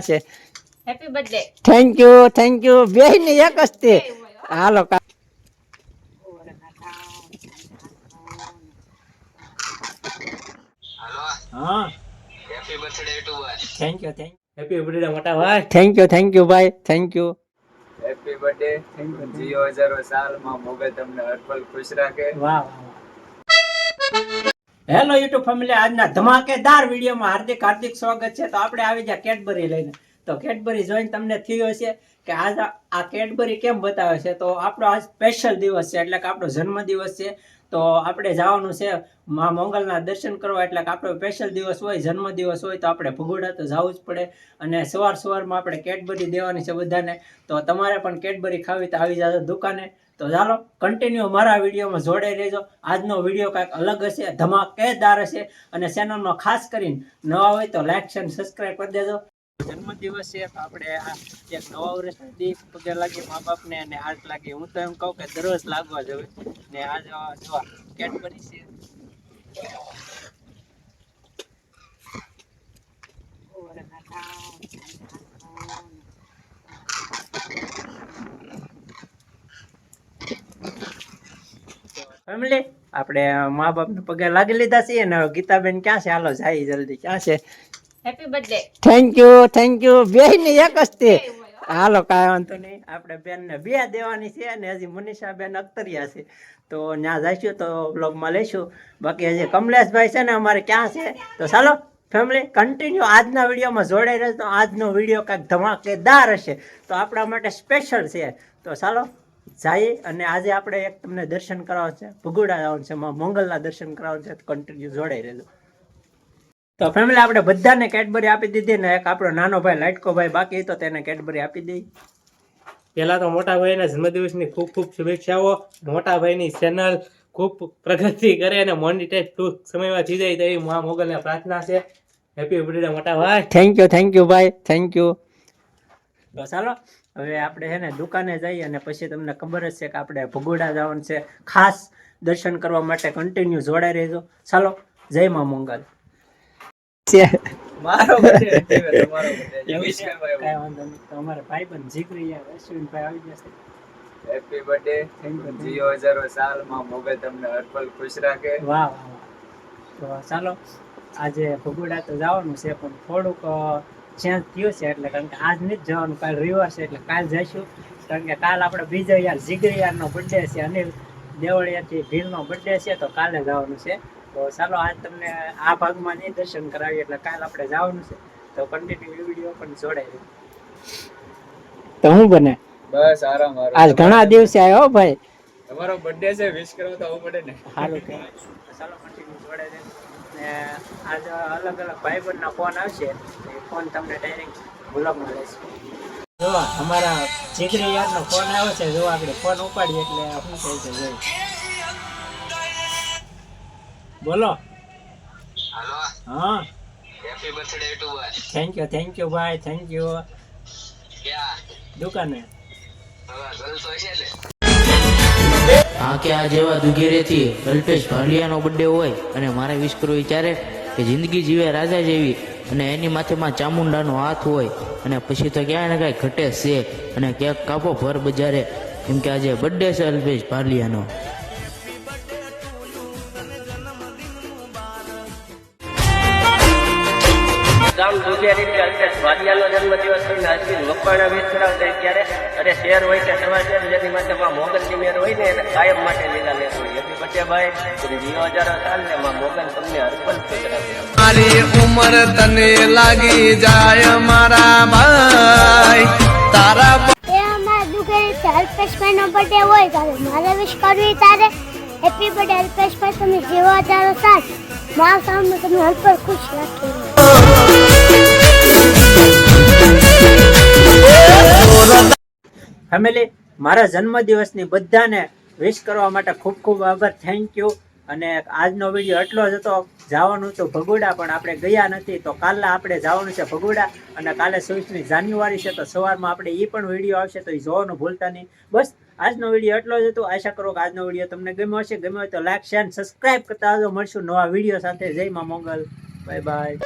છે. Happy birthday thank you thank you બે ને એક જ તે. હાલો કા- હા. હેપી બર્થડે ટુ ભાઈ thank you thank happy birthday મોટા ભાઈ. થેન્ક યુ થેન્ક યુ ભાઈ. થેન્ક યુ હેપી બર્થડે જીઓ હજારો સાલમાં મોગલ તમને હરપલ ખુશ રાખે. વાહ વાહ. હેલો યુટ્યુબ ફેમિલી આજના ધમાકેદાર વિડીયોમાં હાર્દિક હાર્દિક સ્વાગત છે. તો આપણે આવી જાય કેડબરી લઈને. તો કેડબરી જોઈને તમને થયું હશે. કે આજ આ- આ કેડબરી કેમ બતાવે છે? તો આપણો આજ સ્પેશિયલ દિવસ છે, એટલે કે આપણો જન્મદિવસ છે. તો આપણે જવાનું છે મા મોંગલના દર્શન કરવા, એટલે કે આપણો સ્પેશિયલ દિવસ હોય, જન્મદિવસ હોય, તો આપણે ભગોડા તો જવું જ પડે. અને સવાર સવારમાં આપણે કેડબરી દેવાની છે બધાને. તો તમારે પણ કેડબરી ખાવી તો આવી જાજો દુકાને. તો ચાલો કન્ટિન્યુ મારા વિડીયોમાં જોડાઈ રહેજો. આજનો વીડિયો કાંઈક અલગ હશે, ધમાકેદાર હશે. અને ચેનલમાં ખાસ કરીને નવા હોય તો લાઇક છે સબસ્ક્રાઈબ કરી દેજો. જન્મદિવસ છે આપણે એક નવા વર્ષના દી પગે લાગી મા બાપને અને આજ લાગી. હું તો એમ કહું કે દરરોજ લાગવા જવે ને આ જો કેડબરી છે. ફેમિલી, આપણે મા બાપને પગે લાગી લીધા છીએ ને ગીતાબેન ક્યાં છે? હાલો જાય જલ્દી. ક્યાં છે? Happy birthday thank you thank you બે ને એક જ તે. હાલો કાંઈ વાંધો નહીં. આપણે બેન ને બે દેવાની છે અને હજી મનીષા બેન અખતરિયા છે. તો ત્યાં જઈશું તો બ્લોગમાં લઈશું. બાકી હજી કમલેશભાઈ છે ને અમારે ક્યાં છે? તો ચાલો ફેમિલી કન્ટિન્યુ આજના વિડીયોમાં જોડાઈ રહેશે તો આજનો વીડિયો કાંઈક ધમાકેદાર હશે. તો આપણા માટે સ્પેશિયલ છે. તો ચાલો જઈએ અને આજે આપણે એક તમને દર્શન કરાવવાનું છે. ભગુડા જવાનું છે મંગલના દર્શન કરાવવાનું છે. તો કન્ટિન્યુ જોડાઈ રહેજો. તો ફેમિલી આપણે બધાને કેડબરી આપી દીધી ને એક આપણો નાનો ભાઈ લાઇટકો ભાઈ બાકી હતો તેને કેડબરી આપી દઈ. પહેલા તો મોટા ભાઈના જન્મદિવસની ખૂબ ખૂબ શુભેચ્છાઓ. મોટા ભાઈની ચેનલ ખૂબ પ્રગતિ કરે અને મોનિટાઈઝ ટૂંક સમયમાં થઈ જાય તેવી મા મોગલને પ્રાર્થના છે. હેપી બર્થડે મોટા ભાઈ. થેન્ક યુ થેન્ક યુ ભાઈ. થેન્ક યુ તો ચાલો હવે આપણે છે ને દુકાને જઈએ અને પછી તમને ખબર જ છે કે આપણે ભગોડા જવાનું છે. ખાસ દર્શન કરવા માટે કન્ટિન્યુ જોડાઈ રહેજો. ચાલો જય મા મંગલ. મારો બર્થડે તમારો બર્થડે વિશ કરવા કાંઈ વાંધો નહીં. તો અમારા ભાઈબંધ જીગરી અશ્વિનભાઈ આવી જશે હેપી બર્થડે જીઓ હજારો સાલમાં મોગલ તમને હરપલ ખુશ રાખે. વાહ વાહ વાહ. તો ચાલો આજે ભગોડા તો જવાનું છે પણ થોડુંક ચેન્જ થયું છે એટલે કારણ કે આજ નથી જવાનું કાલ રવિવાર છે એટલે કાલ જઈશું. કારણ કે કાલ આપણે બીજો યાર જીગરી યારનો બર્થડે છે અનિલ દેવળિયાથી ભીલનો બર્થડે છે તો કાલે જવાનું છે. તો ચાલો આજ તમને આ ભાગમાં નહીં દર્શન કરાવીએ એટલે કાલ આપણે જવાનું છે. તો કન્ટિન્યુ વીડિયો પણ જોડાય તો હું બને? બસ આરામ આરામ. આજ ઘણા દિવસે આવ્યો ભાઈ. તમારો બર્થડે છે વિશ કરો તો આવું પડે ને. સારું કે. ચાલો કન્ટિન્યુ જોડે છે ને આજ અલગ અલગ ભાઈબંધના ફોન આવશે એ ફોન તમને ડાયરેક્ટ ગુલાબમાં લેશે. જો અમારા જીગરી યારનો ફોન આવ્યો છે જો આપણે ફોન ઉપાડીએ એટલે શું કહે છે જોઈ બોલો. હેલો. હા. હેપી બર્થડે ટુ ભાઈ થેન્ક યુ થેન્ક યુ ભાઈ થેન્ક યુ ક્યાં દુકાને. આ કે આ જેવા દુઘેરેથી અલ્પેશ ભાલિયાનો બર્થડે હોય અને મારે વિશ કરવું વિચારે કે જિંદગી જીવે રાજા જેવી અને એની માથેમાં ચામુંડાનો હાથ હોય અને પછી તો ક્યાંય ને કાંઈ ઘટે છે અને ક્યાંક કાપો ભર બજારે. કેમ કે આજે બર્થડે છે અલ્પેશ ભાલિયાનો. ગામ દુધિયારી અલ્પેશ વાડિયાનો જન્મદિવસ થઈને અશ્વિન મકવાણા વેચ થાય ત્યારે અરે શેર હોય કે સમાચાર જેની માટે માં મોગલની મેર હોય ને એને કાયમ માટે લીલા લેતો હોય. હેપી બર્થડે ભાઈ જીઓ હજારો સાલ ને માં મોગલ તમને અર્પણ મારી ઉંમર તને લાગી જાય મારા ભાઈ. તારા એ અમારા દુકાને અલ્પેશભાઈ નો બર્થડે હોય ત્યારે મારે વિશ કરવી તારે. હેપી બર્થડે અલ્પેશભાઈ તમે જેવા હજારો સાથ. મારા સામે તમને અલ્પેશ ખુશ રાખી ફેમિલી, મારા જન્મદિવસની બધાને વિશ કરવા માટે ખૂબ ખૂબ આભાર. થેન્ક યુ અને આજનો વીડિયો એટલો જ હતો, જવાનું તો ભગોડા, પણ આપણે ગયા નથી તો કાલે આપણે જવાનું છે ભગોડા અને કાલે છવ્વીસમી જાન્યુઆરી છે તો સવારમાં આપણે એ પણ વીડિયો આવશે તો એ જોવાનું ભૂલતા નહીં. બસ, આજનો વીડિયો એટલો જ હતો. આશા કરો કે આજનો વીડિયો તમને ગમ્યો હશે. ગમ્યો હોય તો લાઈક શેર સબસ્ક્રાઈબ કરતા આવજો. મળશું નવા વીડિયો સાથે. જય મા મંગલ. Bye bye